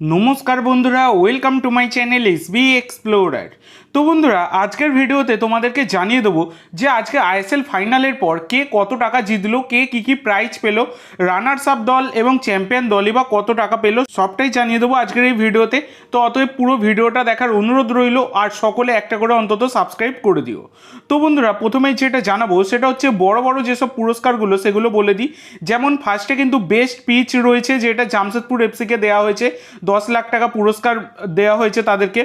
নমস্কার বন্ধুরা welcome to my channel S B explorer তো বন্ধুরা, আজকের ভিডিওতে তোমাদেরকে জানিয়ে দেবো যে আজকে আইএসএল ফাইনালের পর কে কত টাকা জিতলো, কে কী কী প্রাইজ পেল রানার্স আপ দল এবং চ্যাম্পিয়ন দলই বা কত টাকা পেল, সবটাই জানিয়ে দেবো আজকের এই ভিডিওতে। তো অতএব পুরো ভিডিওটা দেখার অনুরোধ রইল, আর সকলে একটা করে অন্তত সাবস্ক্রাইব করে দিও। তো বন্ধুরা, প্রথমেই যেটা জানাব, সেটা হচ্ছে বড় বড় যেসব পুরস্কারগুলো, সেগুলো বলে দিই। যেমন ফার্স্টে কিন্তু বেস্ট পিচ রয়েছে, যেটা জামশেদপুর এফসিকে দেওয়া হয়েছে। দশ লাখ টাকা পুরস্কার দেওয়া হয়েছে তাদেরকে।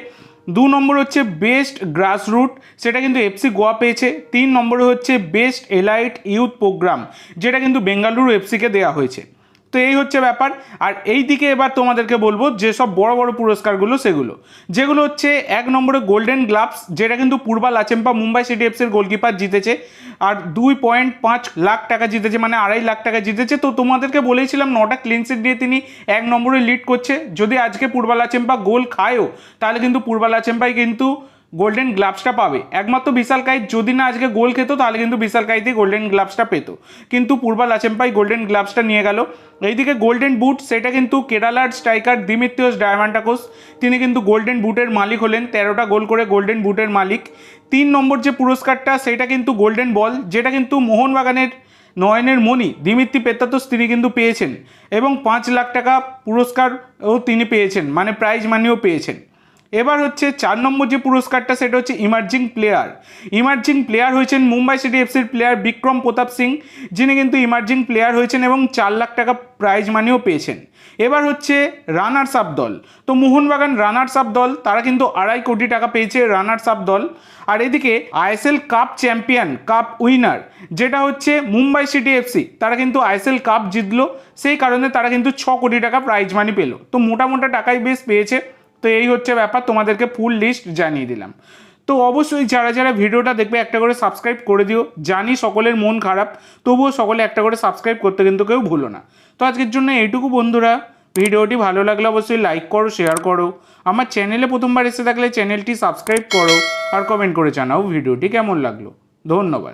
দু নম্বর হচ্ছে বেস্ট গ্রাসরুট, সেটা কিন্তু এফসি গোয়া পেয়েছে। তিন নম্বরে হচ্ছে বেস্ট এলাইট ইউথ প্রোগ্রাম, যেটা কিন্তু বেঙ্গালুরু এফসিকে দেওয়া হয়েছে। তো এই হচ্ছে ব্যাপার। আর এই দিকে এবার তোমাদেরকে বলব যেসব বড় বড় পুরস্কারগুলো সেগুলো। যেগুলো হচ্ছে এক নম্বরে গোল্ডেন গ্লাভস যেটা কিন্তু পূর্বা লাচেম্পা মুম্বাই সিটি এফসির গোলকিপার জিতেছে। আর দুই পয়েন্ট পাঁচ লাখ টাকা জিতেছে মানে আড়াই লাখ টাকা জিতেছে। তো তোমাদেরকে বলেছিলাম নটা ক্লিনসিট দিয়ে তিনি এক নম্বরে লিড করছে। যদি আজকে পূর্বা লাচেম্পা গোল খায়ও, তাহলে কিন্তু পূর্বা লাচেম্পাই কিন্তু গোল্ডেন গ্লাভসটা পাবে। একমাত্র বিশাল কাইত যদি না আজকে গোল খেত, তাহলে কিন্তু বিশাল কাইতে গোল্ডেন গ্লাভসটা পেত। কিন্তু পূর্বা লাচেম্পাই গোল্ডেন গ্লাভসটা নিয়ে গেল। এইদিকে গোল্ডেন বুট, সেটা কিন্তু কেরালার স্ট্রাইকার দিমিত্রিয়স ডায়মান্টাকোস তিনি কিন্তু গোল্ডেন বুটের মালিক হলেন, তেরোটা গোল করে গোল্ডেন বুটের মালিক। তিন নম্বর যে পুরস্কারটা, সেটা কিন্তু গোল্ডেন বল, যেটা কিন্তু মোহনবাগানের নয়নের মণি দিমিত্রি পেত্তাতোস তিনি কিন্তু পেয়েছেন। এবং পাঁচ লাখ টাকা পুরস্কারও তিনি পেয়েছেন মানে প্রাইজ মানিও পেয়েছেন। এবার হচ্ছে চার নম্বর যে পুরস্কারটা, সেটা হচ্ছে ইমার্জিং প্লেয়ার ইমার্জিং প্লেয়ার হয়েছেন মুম্বাই সিটি এফসির প্লেয়ার বিক্রম প্রতাপ সিং, যিনি কিন্তু ইমার্জিং প্লেয়ার হয়েছেন এবং চার লাখ টাকা প্রাইজ মানিও পেয়েছেন। এবার হচ্ছে রানার্স আপ দল। তো মোহনবাগান রানার্স আপ দল, তারা কিন্তু আড়াই কোটি টাকা পেয়েছে রানার্স আপ দল। আর এদিকে ISL cup champion cup winner যেটা হচ্ছে মুম্বাই সিটি এফসি, তারা কিন্তু আইএসএল কাপ জিতলো। সেই কারণে তারা কিন্তু ছ কোটি টাকা প্রাইজ মানি পেল। তো মোটা মোটা টাকাই বেশ পেয়েছে। তো এই হচ্ছে ব্যাপার, তোমাদেরকে ফুল লিস্ট জানিয়ে দিলাম। তো অবশ্যই যারা যারা ভিডিওটা দেখবে, একটা করে সাবস্ক্রাইব করে দিও। জানি সকলের মন খারাপ, তবুও সকলে একটা করে সাবস্ক্রাইব করতে কিন্তু কেউ ভুলো না। তো আজকের জন্য এইটুকু বন্ধুরা। ভিডিওটি ভালো লাগলে অবশ্যই লাইক করো শেয়ার করো। আমার চ্যানেলে প্রথমবার এসে থাকলে চ্যানেলটি সাবস্ক্রাইব করো আর কমেন্ট করে জানাও ভিডিওটি কেমন লাগল। ধন্যবাদ।